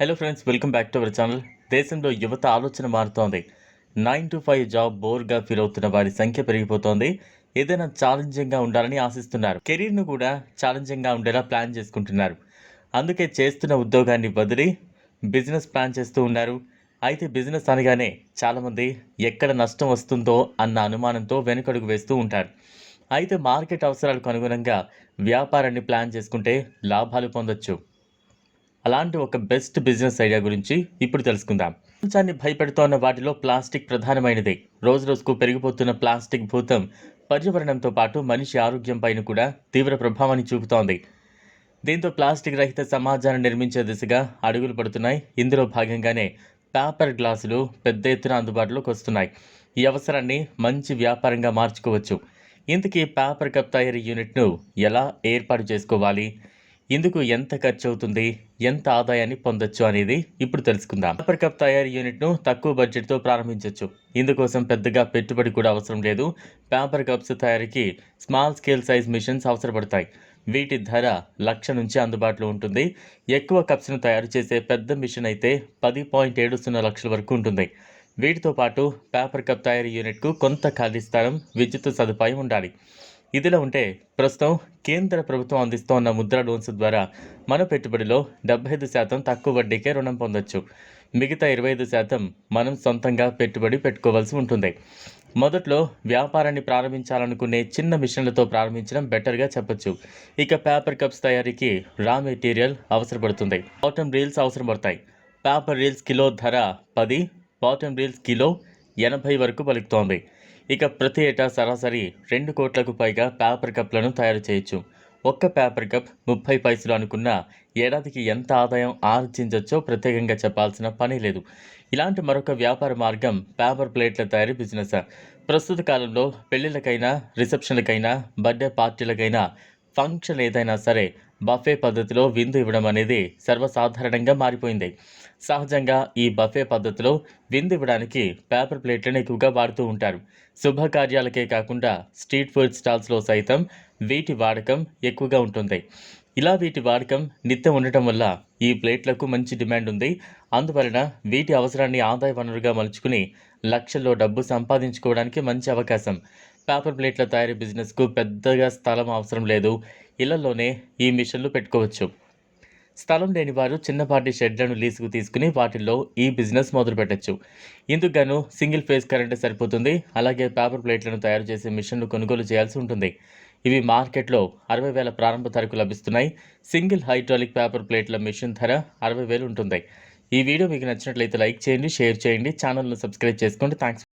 Hello friends welcome back to our channel దేశంలో యువత ఆలోచన మారుతోంది. నైన్ టు ఫైవ్ జాబ్ బోర్గా ఫీల్ అవుతున్న వారి సంఖ్య పెరిగిపోతోంది. ఏదైనా ఛాలెంజింగ్గా ఉండాలని ఆశిస్తున్నారు. కెరీర్ను కూడా ఛాలెంజింగ్గా ఉండేలా ప్లాన్ చేసుకుంటున్నారు. అందుకే చేస్తున్న ఉద్యోగాన్ని వదిలి బిజినెస్ ప్లాన్ చేస్తూ ఉన్నారు. అయితే బిజినెస్ అనగానే చాలామంది ఎక్కడ నష్టం వస్తుందో అన్న అనుమానంతో వెనుకడుగు వేస్తూ ఉంటారు. అయితే మార్కెట్ అవసరాలకు అనుగుణంగా వ్యాపారాన్ని ప్లాన్ చేసుకుంటే లాభాలు పొందొచ్చు. అలాంటి ఒక బెస్ట్ బిజినెస్ ఐడియా గురించి ఇప్పుడు తెలుసుకుందాం. ప్రపంచాన్ని భయపెడుతోన్న వాటిలో ప్లాస్టిక్ ప్రధానమైనది. రోజు రోజుకు పెరిగిపోతున్న ప్లాస్టిక్ భూతం పర్యావరణంతో పాటు మనిషి ఆరోగ్యం పైన కూడా తీవ్ర ప్రభావాన్ని చూపుతోంది. దీంతో ప్లాస్టిక్ రహిత సమాజాన్ని నిర్మించే దిశగా అడుగులు పడుతున్నాయి. ఇందులో భాగంగానే పేపర్ గ్లాసులు పెద్ద ఎత్తున అందుబాటులోకి వస్తున్నాయి. ఈ అవసరాన్ని మంచి వ్యాపారంగా మార్చుకోవచ్చు. ఇంతకీ పేపర్ కప్ తయారీ యూనిట్ను ఎలా ఏర్పాటు చేసుకోవాలి? ఇందుకు ఎంత ఖర్చు అవుతుంది ఎంత ఆదాయాన్ని పొందొచ్చు అనేది ఇప్పుడు తెలుసుకుందాం. పేపర్ కప్ తయారీ యూనిట్ను తక్కువ బడ్జెట్తో ప్రారంభించవచ్చు ఇందుకోసం పెద్దగా పెట్టుబడి కూడా అవసరం లేదు. పేపర్ కప్స్ తయారీకి స్మాల్ స్కేల్ సైజ్ మిషన్స్ అవసరపడతాయి. వీటి ధర లక్ష నుంచి అందుబాటులో ఉంటుంది. ఎక్కువ కప్స్ను తయారు చేసే పెద్ద మిషన్ అయితే పది పాయింట్ ఏడు సున్నా లక్షల వరకు ఉంటుంది. వీటితో పాటు పేపర్ కప్ తయారీ యూనిట్కు కొంత ఖాళీ స్థలం విద్యుత్ సదుపాయం ఉండాలి. ఇదిలా ఉంటే ప్రస్తుతం కేంద్ర ప్రభుత్వం అందిస్తోన్న ముద్ర లోన్స్ ద్వారా మన పెట్టుబడిలో డెబ్బై ఐదు శాతం తక్కువ వడ్డీకే రుణం పొందొచ్చు. మిగతా ఇరవై ఐదు శాతం మనం సొంతంగా పెట్టుబడి పెట్టుకోవాల్సి ఉంటుంది. మొదట్లో వ్యాపారాన్ని ప్రారంభించాలనుకునే చిన్న మిషన్లతో ప్రారంభించడం బెటర్గా చెప్పొచ్చు. ఇక పేపర్ కప్స్ తయారీకి రా మెటీరియల్ అవసరపడుతుంది. బాటమ్ రీల్స్ అవసరం పడతాయి పేపర్ రీల్స్ కిలో ధర పది బాటమ్ రీల్స్ కిలో ఎనభై వరకు పలుకుతోంది. ఇక ప్రతి ఏటా సరాసరి రెండు కోట్లకు పైగా పేపర్ కప్లను తయారు చేయొచ్చు. ఒక్క పేపర్ కప్ ముప్పై పైసలు అనుకున్న ఏడాదికి ఎంత ఆదాయం ఆర్జించవచ్చో ప్రత్యేకంగా చెప్పాల్సిన పని లేదు. ఇలాంటి మరొక వ్యాపార మార్గం పేపర్ ప్లేట్ల తయారీ బిజినెస్? ప్రస్తుత కాలంలో పెళ్ళిళ్ళకైనా రిసెప్షన్లకైనా బర్త్డే పార్టీలకైనా ఫంక్షన్ ఏదైనా సరే బఫే పద్ధతిలో విందు ఇవ్వడం అనేది సర్వసాధారణంగా మారిపోయింది. సహజంగా ఈ బఫే పద్ధతిలో విందు ఇవ్వడానికి పేపర్ ప్లేట్లను ఎక్కువగా వాడుతూ ఉంటారు. శుభకార్యాలకే కాకుండా స్ట్రీట్ ఫుడ్ స్టాల్స్లో సైతం వీటి వాడకం ఎక్కువగా ఉంటుంది. ఇలా వీటి వాడకం నిత్యం ఉండటం వల్ల ఈ ప్లేట్లకు మంచి డిమాండ్ ఉంది. అందువలన వీటి అవసరాన్ని ఆదాయ వనరుగా మలుచుకుని లక్షల్లో డబ్బు సంపాదించుకోవడానికి మంచి అవకాశం. పేపర్ ప్లేట్ల తయారీ బిజినెస్కు పెద్దగా స్థలం అవసరం లేదు. ఇళ్ళలోనే ఈ మిషన్లు పెట్టుకోవచ్చు. స్థలం లేని వారు చిన్నపాటి షెడ్లను లీజుకు తీసుకుని వాటిల్లో ఈ బిజినెస్ మొదలు పెట్టచ్చు ఇందుకు గాను సింగిల్ ఫేజ్ కరెంట్ సరిపోతుంది. అలాగే పేపర్ ప్లేట్లను తయారు చేసే మిషన్లు కొనుగోలు చేయాల్సి ఉంటుంది. ఇవి మార్కెట్లో అరవై వేల ప్రారంభ ధరకు లభిస్తున్నాయి. సింగిల్ హైడ్రాలిక్ పేపర్ ప్లేట్ల మిషన్ ధర అరవై వేలు ఉంటుంది. ఈ వీడియో మీకు నచ్చినట్లయితే లైక్ చేయండి షేర్ చేయండి ఛానల్ను సబ్స్క్రైబ్ చేసుకోండి. థ్యాంక్స్